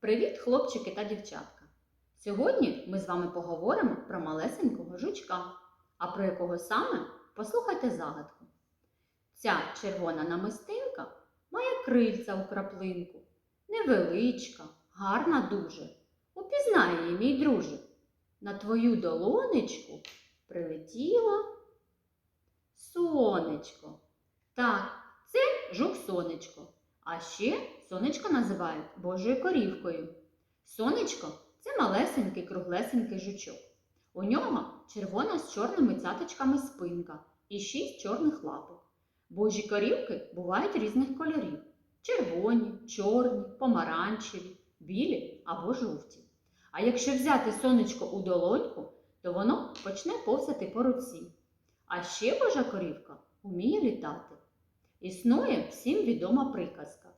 Привіт, хлопчики та дівчатка! Сьогодні ми з вами поговоримо про малесенького жучка. А про якого саме послухайте загадку. Ця червона намистинка має крильця у краплинку. Невеличка, гарна дуже. Упізнай її, мій друже. На твою долонечку прилетіло сонечко. Так, це жук сонечко. А ще сонечко називають Божою корівкою. Сонечко це малесенький круглесенький жучок. У нього червона з чорними цяточками спинка і шість чорних лапок. Божі корівки бувають різних кольорів: червоні, чорні, помаранчеві, білі або жовті. А якщо взяти сонечко у долоньку, то воно почне повзати по руці. А ще Божа корівка вміє літати. Існує всім відома приказка.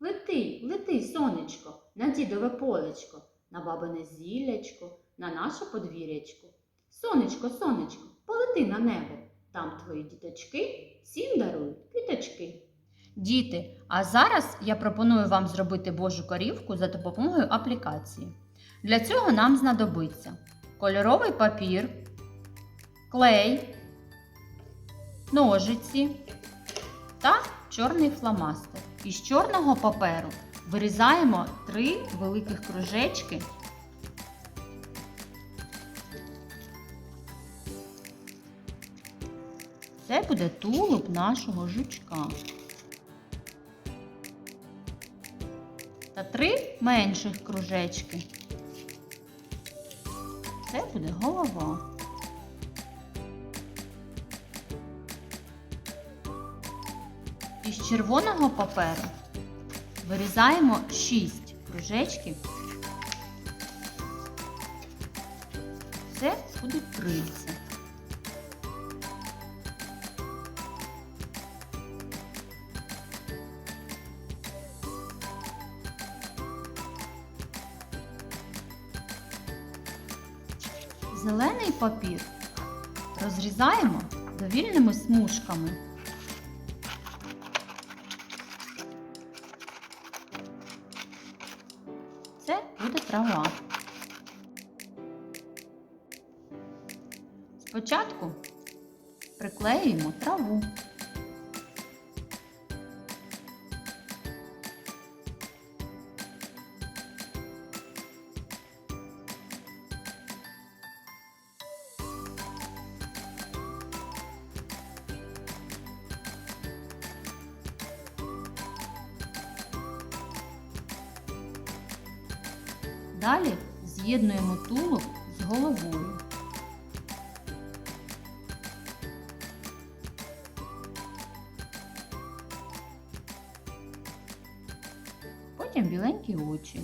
Лети, лети, сонечко, на дідове полечко, на бабине зіллячко, на наше подвір'ячко. Сонечко, сонечко, полети на небо, там твої діточки всім дарують квіточки. Діти, а зараз я пропоную вам зробити Божу корівку за допомогою аплікації. Для цього нам знадобиться кольоровий папір, клей, ножиці та чорний фломастер. Із чорного паперу вирізаємо три великих кружечки. Це буде тулуб нашого жучка. Та три менших кружечки. Це буде голова. Із червоного паперу вирізаємо 6 кружечків. Це будуть крильця. Зелений папір розрізаємо довільними смужками. Це буде трава. Спочатку приклеюємо траву. Далі з'єднуємо тулуб з головою. Потім біленькі очі.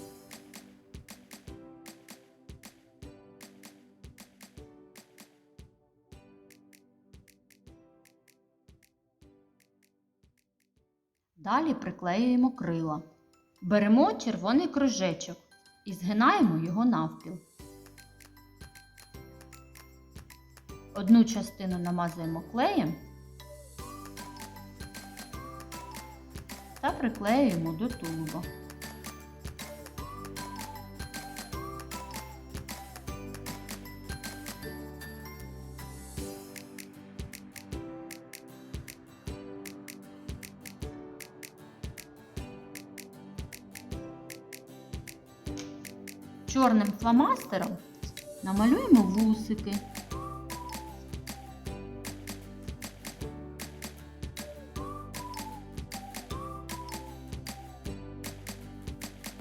Далі приклеюємо крила. Беремо червоний кружечок і згинаємо його навпіл. Одну частину намазуємо клеєм та приклеюємо до тулуба. Чорним фломастером намалюємо вусики.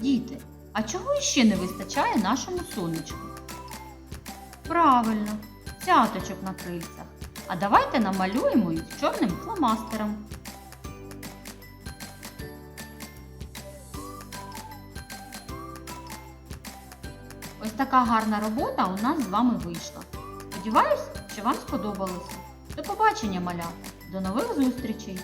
Діти, а чого іще не вистачає нашому сонечку? Правильно, цяточок на крильцях. А давайте намалюємо їх чорним фломастером. Ось така гарна робота у нас з вами вийшла. Сподіваюсь, що вам сподобалося. До побачення, маля! До нових зустрічей!